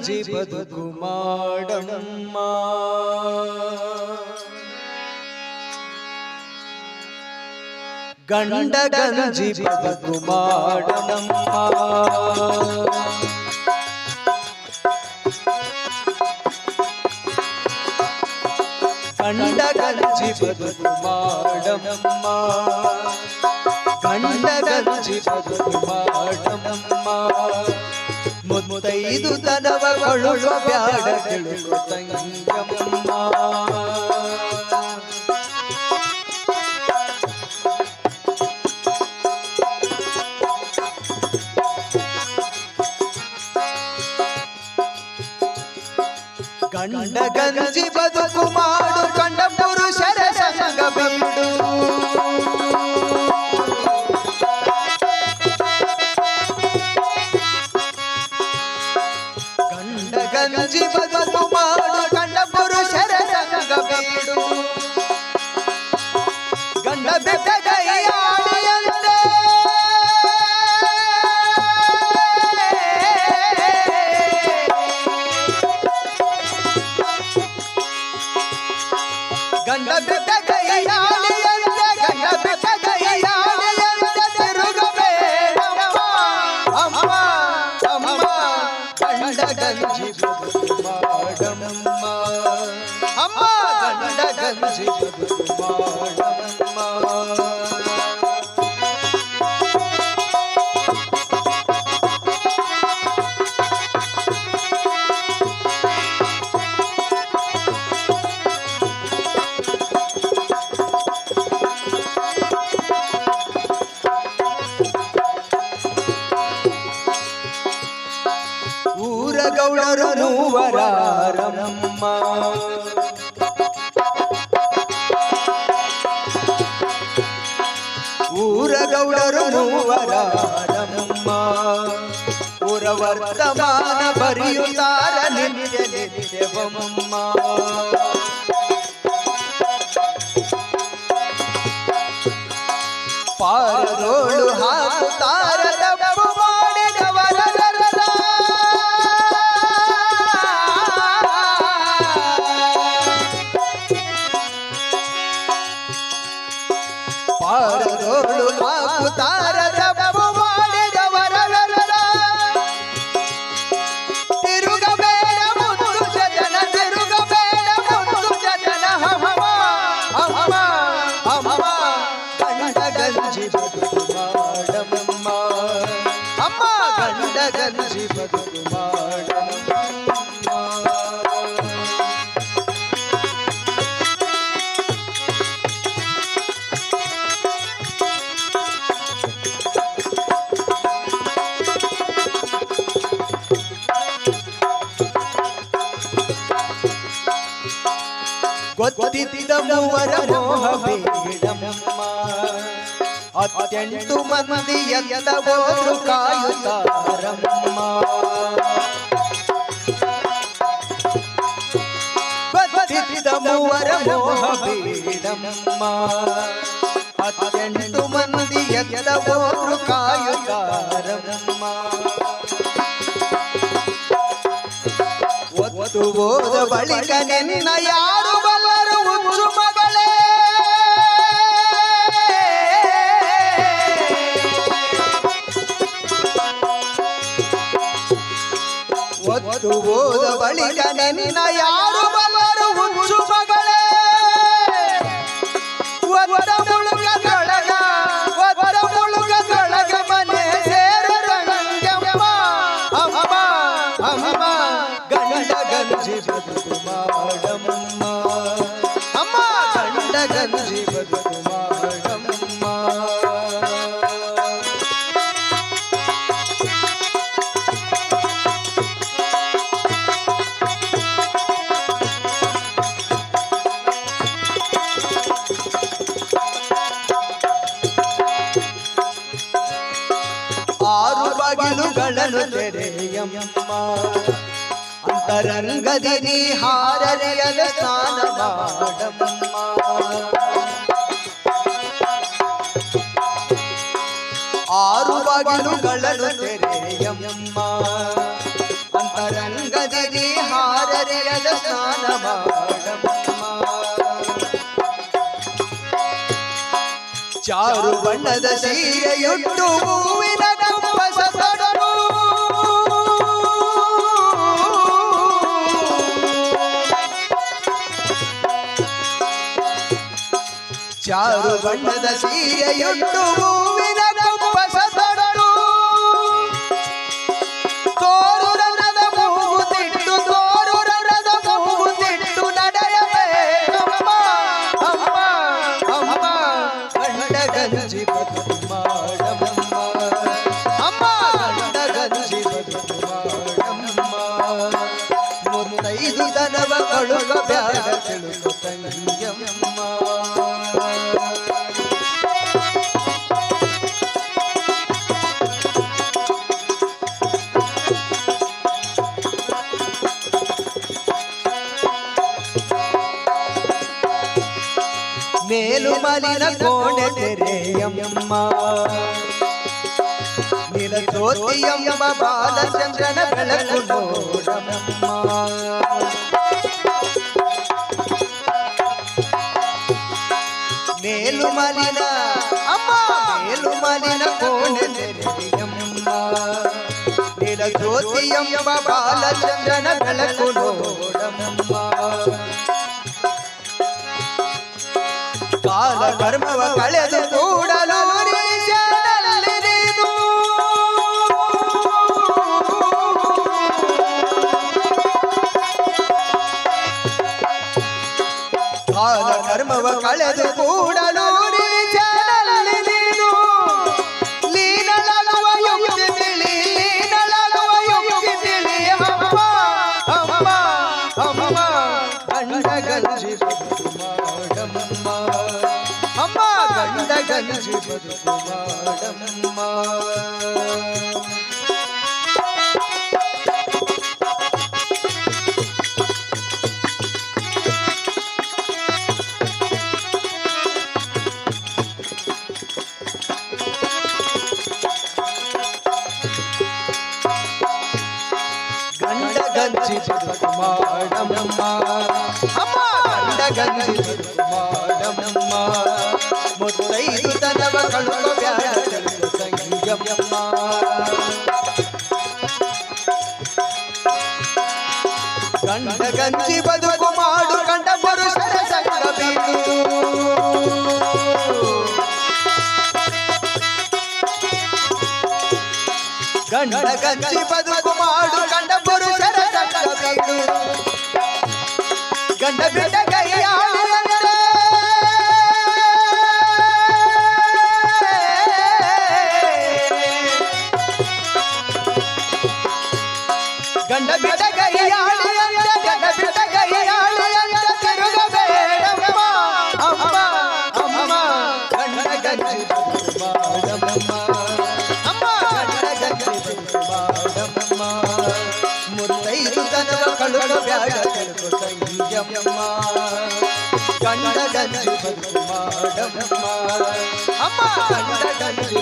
రంజి బతుకు మాడమ్మా గండ గంజి బతుకు మాడమ్మా గండ గంజి బతుకు మాడమ్మా గండ గంజి బతుకు మాడమ్మా ಮುತ್ತೈದು ತನವಗಳು ಬ್ಯಾಡ ಕೆಳುವ ಸಂಗಮ್ಮ ಗಂಡ ಗಂಜಿ ಊರ ಗೌಡರು ಮೂವರಾರಮ್ಮ ಗೌಡರು ಮೂವರಾರಮ್ಮ ಊರ ವರ್ತಮಾನ ಬರೆಯುತ್ತಾರ ನಿತ್ಯ ನಿತ್ಯವಮ್ಮ ಪಾರದೋಳು ಹಾಕುತ್ತಾರ ಗೊತ್ತಿದ್ದ ಮೂವರ ಮೋಹ ಬೇಡಮ್ಮ ಅತ್ಯಂಟು ಮಂದಿ ಎದ್ದವರು ಕಾಯುತ್ತಾರಮ್ಮ. ಗೊತ್ತಿದ್ದ ಮೂವರ ಮೋಹ ಬೇಡಮ್ಮ ಅತ್ಯಂಟು ಮಂದಿ ಕಾಯುತ್ತಾರಮ್ಮ. ಒತ್ತು ಓದ ಬಳಿಕ ನಿನ್ನ ಯಾರು ಓದ ಬಳಿಕ ನಿನ್ನ ಯಾವ ಬಾಗಿಲುಗಳನ್ನು ತೆರೆಯಮ್ಮ ಅಂತರಂಗದಿ ನೀ ಹಾರರಿಯದ ಸ್ನಾನ ಮಾಡಮ್ಮ. ಆರು ಬಗಲುಗಳನ್ನು ತೆರೆಯಮ್ಮ. ಅಂತರಂಗದಿ ಸ್ನಾನ ಮಾಡಮ್ಮ. ಚಾರು ಬಣ್ಣದ ಸೀರೆಯೊಟ್ಟು ಹೂವಿನ ಚಾರು ಬಣ್ಣದ ಸೀರೆಯೊಟ್ಟು ಹೂವಿನ ತೊಡಲು ತೋರು ಮೇಲು ಮಲಿನ ಕೋಣೆ ತೆರೆಯಮ್ಮ ನಿಲ ಜ್ಯೋತಿಯಮ್ಮ ಬಾಲಚಂದ್ರನ ಬೆಳಕು ನೋಡಮ್ಮ ಮೇಲು ಮಲಿನ ಅಮ್ಮ ಮೇಲು ಮಲಿನ ಕೋಣೆ ತೆರೆಯಮ್ಮ ನಿಲ ಜ್ಯೋತಿಯಮ್ಮ ಬಾಲಚಂದ್ರನ ಬೆಳಕು ನೋಡಮ್ಮ ಕಾಲ ಕರ್ಮವ ಕಳೆದು ಕೂಡಲು ನೀಶನಲ್ಲಿರಿದು. ಕಾಲ ಕರ್ಮವ ಕಳೆದು ಕೂಡಲು కలిసి బతుకుమాడమ్మా గండ గంచి బతుకుమాడమ్మా అమ్మా! ಬದುಕು ಮಾಡಮ್ಮ ಅಮ್ಮ ಗಂಡ ಗಂಜಿ ಬದುಕು ಮಾಡಮ್ಮ ಮುತ್ತೈದು ತನವ ಕಳುಕ ಬ್ಯಾಡ ತಿಳಿದು ತಂಗಿಯಮ್ಮ ಗಂಡ ಗಂಜಿ ಬದುಕು ಮಾಡು ಗಂಡ ಪುರುಷರ ಸಂಗ ಬೀಡು ಗಂಡ ಗಂಜಿ ಬದುಕು ಮಾಡು ಗಂಡ மாயம்மா கண்டகன்று மாடம்மா அம்மா. கண்டகன்று